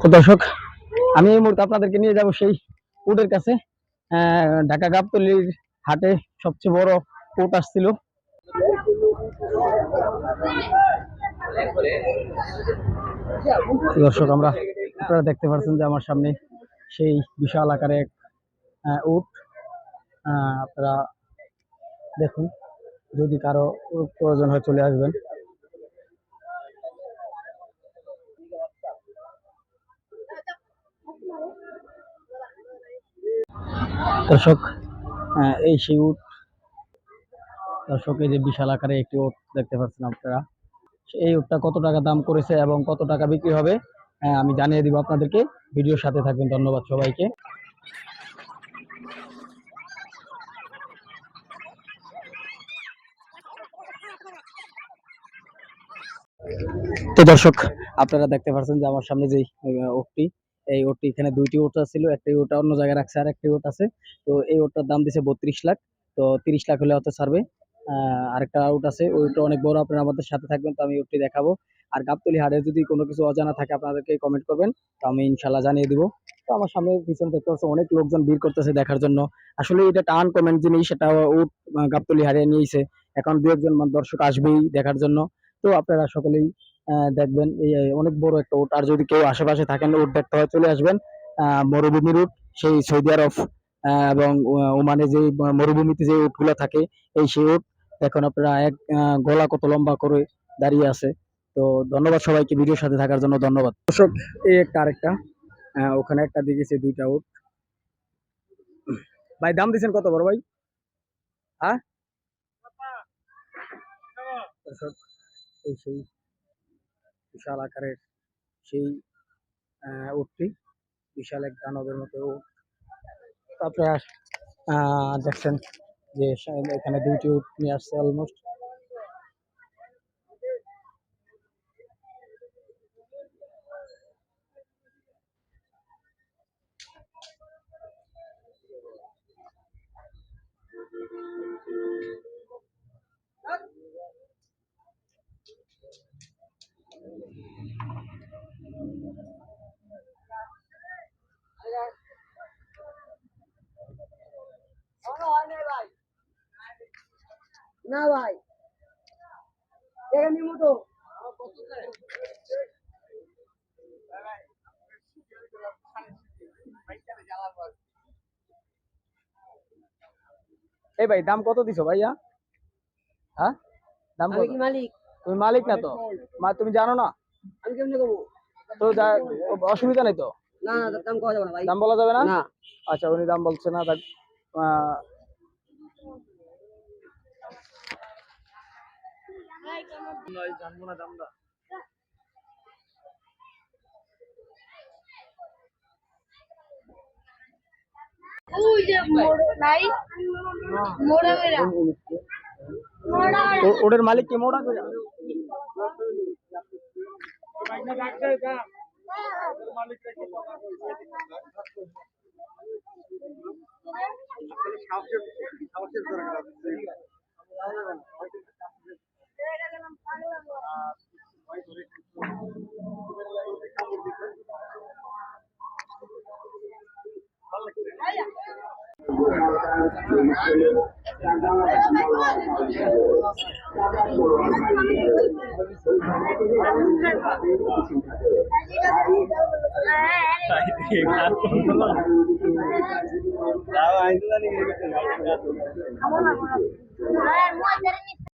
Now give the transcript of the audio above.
তো দর্শক, আমি এই মুহূর্তে আপনাদেরকে নিয়ে যাব সেই উটের কাছে। ঢাকা গাবতলির হাটে সবচেয়ে বড় উট আসছিল। দর্শক, আমরা আপনারা দেখতে পাচ্ছেন যে আমার সামনে সেই বিশাল আকারে এক উট। আপনারা দেখুন, যদি কারও প্রয়োজন হয় চলে আসবেন। দর্শক এই সেই উট দর্শক এই যে বিশাল আকারে একটি ওট দেখতে পাচ্ছেন আপনারা। এই উটটা কত টাকা দাম করেছে এবং কত টাকা বিক্রি হবে আহ, আমি জানিয়ে দিব আপনাদেরকে। ভিডিওর সাথে থাকবেন ধন্যবাদ সবাইকে। তো দর্শক আপনারা দেখতে পাচ্ছেন যে আমার সামনে যে ওটটি এই ওটটি এখানে দুইটি ওট ছিল একটি ওটা অন্য জায়গায় রাখছে আর একটি ওট আছে। তো এই ওটটার দাম দিছে বত্রিশ লাখ তো তিরিশ লাখ হলে হয়তো ছাড়বে। আরেকটা আউট আছে। ওইটা অনেক বড়। আপনারা আমাদের সাথে থাকবেন, তো আমি ওটি দেখাবো। আর গাবতলি হাটে যদি কোনো কিছু অজানা থাকে, আপনাদেরকে কমেন্ট করবেন, তো আমি ইনশাল্লাহ জানিয়ে দিব। তো আমার সামনে পিছনে দেখতে পাচ্ছি অনেক লোকজন ভিড় করতেছে দেখার জন্য। আসলে এটা একটা আনকমন জিনিস, সেটা উট গাবতলি হাটে নিয়েছে। এখন দু একজন দর্শক আসবেই দেখার জন্য। তো আপনারা সকলেই দেখবেন, এই অনেক বড় একটা উট। আর যদি কেউ আশেপাশে থাকেন, উট দেখতে হয়, চলে আসবেন মরুভূমির উট সেই সৌদি আরব এবং ওমানে যে, মরুভূমিতে যে উটগুলো থাকে, এই সেই উট এখন আপনারা এক গলা কত লম্বা করে দাঁড়িয়ে আছে। তো ধন্যবাদ সবাইকে ভিডিওর সাথে থাকার জন্য ধন্যবাদ। দর্শক এই একটা আরেকটা ওখানে একটা দিয়েছে দুইটা উট ভাই দাম দিচ্ছেন কত বড় ভাই? হ্যাঁ? দর্শক এই সেই বিশাল আকারের সেই উটটি বিশাল এক দানবের মতো আহ, দেখছেন যে এখানে দুইটি উট নিয়ে আসছে অলমোস্ট না ভাই। এখানে নিমো তো। এই ভাই দাম কত দিছো ভাইয়া? হ্যাঁ? দাম কত? মালিক? তুমি মালিক না তো? মা তুমি জানো না? আমি কেমনে করব তো যা- অসুবিধা নেই তো? না না দাম কওয়া যাবে না ভাই। দাম বলা যাবে না? না। আচ্ছা উনি দাম বলছে না তাক আহ, ওই যে মোড় নাই মোড়া মেরা মোড়া ও- ওটার মালিক কি মোড়া করে হ্যাঁ মোড়া